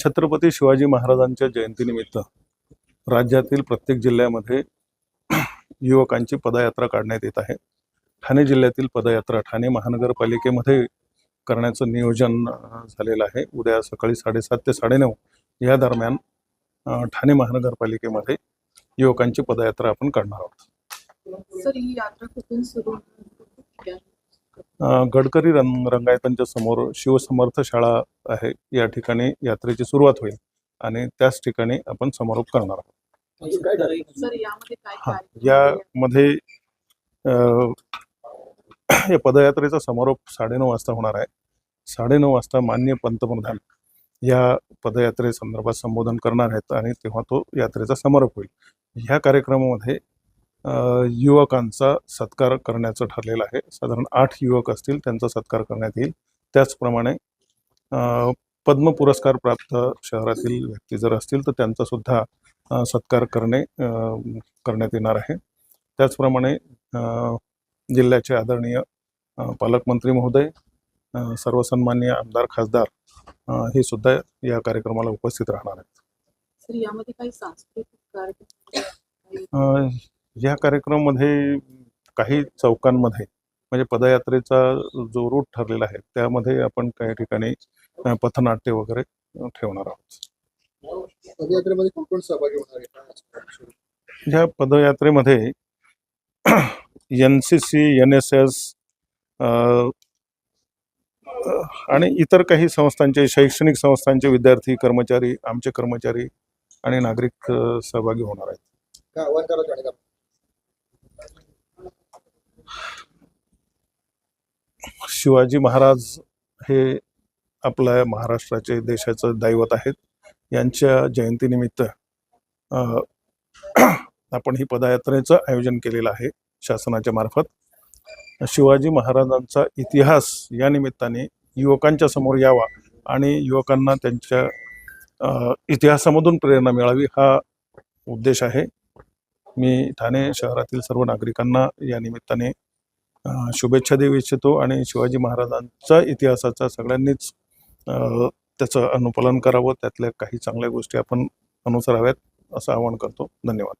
छत्रपती शिवाजी महाराजांच्या जयंतीनिमित्त राज्यातील प्रत्येक जिल्ह्यामध्ये युवकांची पदयात्रा काढण्यात येत आहे. ठाणे जिल्ह्यातील पदयात्रा ठाणे महानगरपालिकेमध्ये करण्याचं नियोजन झालेलं आहे. उद्या सकाळी साडेसात ते साडेनऊ या दरम्यान ठाणे महानगरपालिकेमध्ये युवकांची पदयात्रा आपण काढणार आहोत. सर ही यात्रा कुठून सुरू गडकरी रंग रंगायतांच्या समोर शिवसमर्थ शाळा आहे. या ठिकाणी यात्रेची सुरुवात होईल आणि त्याच ठिकाणी आपण समारोप करणार आहोत. सर यामध्ये हा या पदयात्रेचा समारोप साडेनऊ वाजता होणार आहे. साडेनऊ वाजता मान्य पंतप्रधान या पदयात्रेसंदर्भात संबोधन करणार आहेत आणि तेव्हा तो यात्रेचा समारोप होईल. ह्या कार्यक्रमामध्ये युवकांचा सत्कार करण्याचं ठरलेलं आहे. साधारण आठ युवक असतील त्यांचा सत्कार करण्यात येईल. त्याचप्रमाणे पद्म पुरस्कार प्राप्त शहरातील व्यक्ती जर असतील तर त्यांचा सुद्धा सत्कार करणे करण्यात येणार आहे. त्याचप्रमाणे जिल्ह्याचे आदरणीय पालकमंत्री महोदय अ, सर्व सन्माननीय आमदार खासदार हे सुद्धा या कार्यक्रमाला उपस्थित राहणार आहेत. सर यामध्ये काही सांस्कृतिक कार्यक्रम अ, या कार्यक्रमामध्ये काही चौकांमध्ये म्हणजे पदयात्रेचा जो रूट ठरलेला आहे त्यामध्ये आपण काही ठिकाणी पथनाट्य वगैरे ठेवणार आहोत. पदयात्रेमध्ये कोण कोण सहभागी होणार आहे? काय असणार? या पदयात्रेमध्ये N C C N S S आणि इतर काही संस्थांचे शैक्षणिक संस्थांचे विद्यार्थी कर्मचारी आमचे कर्मचारी आणि नागरिक सहभागी होणार आहेत. शिवाजी महाराज हे आपल्या महाराष्ट्राचे देशाचं दैवत आहेत. यांच्या जयंतीनिमित्त आपण ही पदयात्रेचं आयोजन केलेलं आहे शासनाच्या मार्फत. शिवाजी महाराजांचा इतिहास या निमित्ताने युवकांच्या समोर यावा आणि युवकांना त्यांच्या इतिहासामधून प्रेरणा मिळावी हा उद्देश आहे. मी ठाणे शहरातील सर्व नागरिकांना या निमित्ताने शुभेच्छा देऊ इच्छितो आणि शिवाजी महाराजांचा इतिहासाचा सगळ्यांनीच त्याचं अनुपालन करावं त्यातल्या काही चांगल्या गोष्टी आपण अनुसराव्यात असं आवाहन करतो. धन्यवाद.